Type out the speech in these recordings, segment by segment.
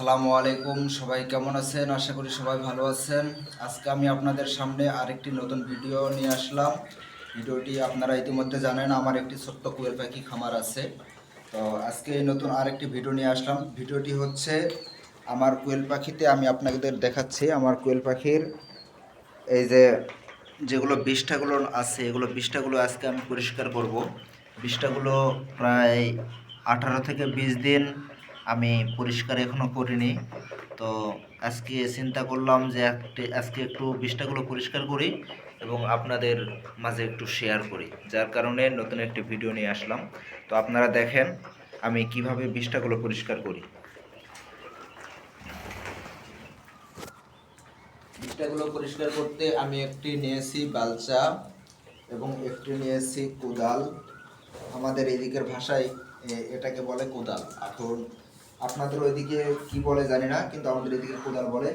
আসসালামু আলাইকুম, সবাই কেমন আছেন? আশা করি সবাই ভালো আছেন। আজকে আমি আপনাদের সামনে আরেকটি নতুন ভিডিও নিয়ে আসলাম। ভিডিওটি আপনারা ইতিমধ্যে জানেন, আমার একটি ছোট্ট কুয়েল পাখি খামার আছে। তো আজকে এই নতুন আরেকটি ভিডিও নিয়ে আসলাম। ভিডিওটি হচ্ছে, আমার কোয়েল পাখিতে আমি আপনাদের দেখাচ্ছি। আমার কোয়েল পাখির এই যে যেগুলো বিষ্ঠাগুলো আছে, এগুলো বিষ্ঠাগুলো আজকে আমি পরিষ্কার করব। বিষ্ঠাগুলো প্রায় আঠারো থেকে বিশ দিন আমি পরিষ্কার এখনও করিনি। তো আজকে চিন্তা করলাম যে আজকে একটু বিষ্ঠাগুলো পরিষ্কার করি এবং আপনাদের মাঝে একটু শেয়ার করি। যার কারণে নতুন একটি ভিডিও নিয়ে আসলাম। তো আপনারা দেখেন আমি কীভাবে বিষ্ঠাগুলো পরিষ্কার করি। বিষ্ঠাগুলো পরিষ্কার করতে আমি একটি নিয়েছি বালচা এবং একটি নিয়েছি কোদাল। আমাদের এদিকের ভাষায় এটাকে বলে কোদাল। এখন আপনাদের ওইদিকে কি বলে জানি না, কিন্তু আমাদের এদিকে কোদাল বলে।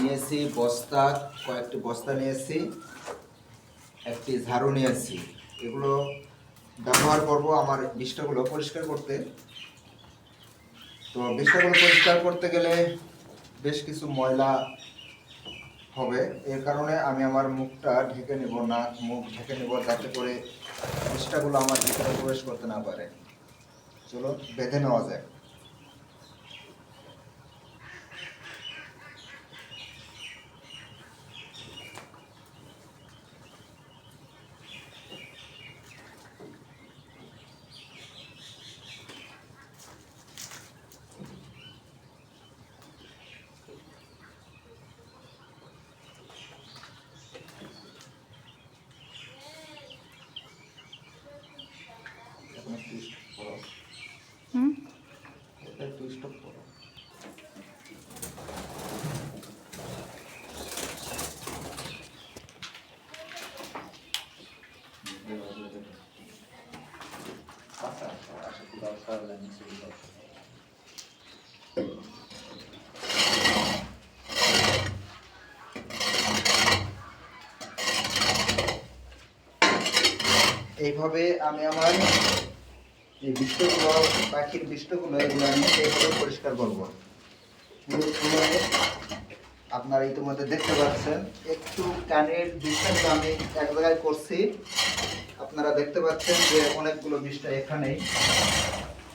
নিয়েছি বস্তা, কয়েকটি বস্তা নিয়ে নিয়েছি, একটি ঝাড়ু নিয়ে নিয়েছি। এগুলো ব্যবহার করব আমার বিষ্ঠাগুলো পরিষ্কার করতে। তো বিষ্ঠাগুলো পরিষ্কার করতে গেলে বেশ কিছু ময়লা হবে। এর কারণে আমি আমার মুখটা ঢেকে নেব নাক মুখ ঢেকে নেব যাতে করে বিষ্ঠাগুলো আমার ভিতরে প্রবেশ করতে না পারে। চলো, বেঁধে নেওয়া যায় এখন একটু করো। হুম এটা একটু করো। এইভাবে আমি আমার এই বৃষ্টগুলো পাখির বৃষ্টগুলো এগুলো আমি এইভাবে পরিষ্কার করব আপনারা ইতিমধ্যে দেখতে পাচ্ছেন, একটু কানের বৃষ্টাগুলো আমি এক জায়গায় করছি। আপনারা দেখতে পাচ্ছেন যে অনেকগুলো বৃষ্টা এখানেই।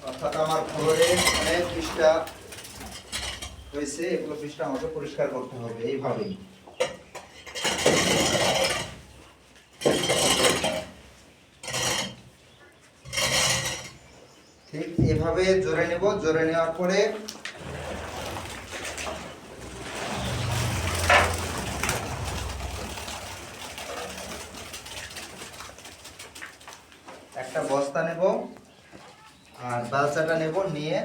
অর্থাৎ আমার ঘরে অনেক বৃষ্টা হয়েছে, এগুলো বৃষ্টা আমাকে পরিষ্কার করতে হবে, এইভাবেই। ঠিক এভাবে জোরে নেব, জোরে নেওয়ার পরে একটা বস্তা নেব আর বালসাটা নেব, নিয়ে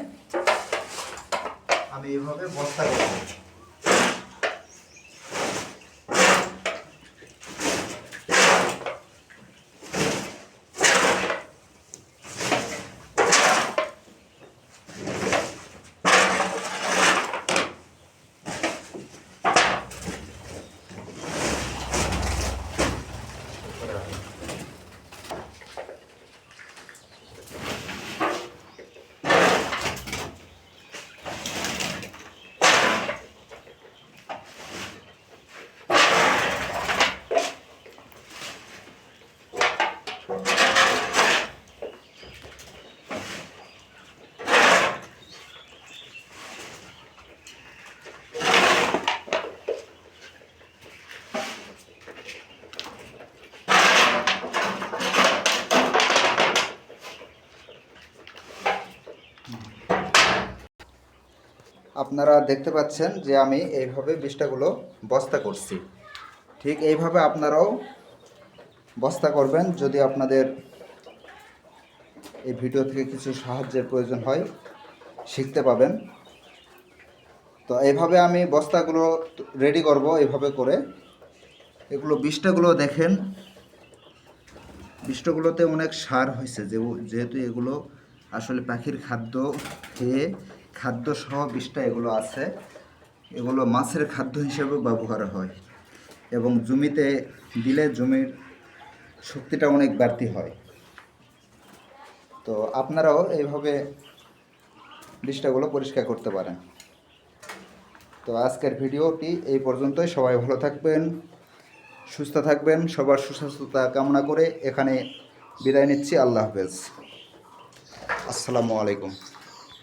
আমি এভাবে বস্তা করব। আপনারা দেখতে পাচ্ছেন যে আমি এইভাবে বৃষ্টাগুলো বস্তা করছি। ঠিক এইভাবে আপনারাও বস্তা করবেন যদি আপনাদের এই ভিডিও থেকে কিছু সাহায্যের প্রয়োজন হয়, শিখতে পাবেন। তো এইভাবে আমি বস্তাগুলো রেডি করব এইভাবে করে। এগুলো বৃষ্টাগুলো দেখেন বৃষ্টগুলোতে অনেক সার হয়েছে যেহেতু এগুলো আসলে পাখির খাদ্য খেয়ে খাদ্য সহ বিষটা এগুলো আছে। এগুলো মাছের খাদ্য হিসেবে ব্যবহার হয় এবং জমিতে দিলে জমির শক্তিটা অনেক বাড়তি হয়। তো আপনারাও এইভাবে ডিশটাগুলো পরিষ্কার করতে পারেন। তো আজকের ভিডিওটি এই পর্যন্তই। সবাই ভালো থাকবেন, সুস্থ থাকবেন, সবার সুস্বাস্থ্যতা কামনা করে এখানে বিদায় নিচ্ছি। আল্লাহ হাফেজ। আসসালামু আলাইকুম।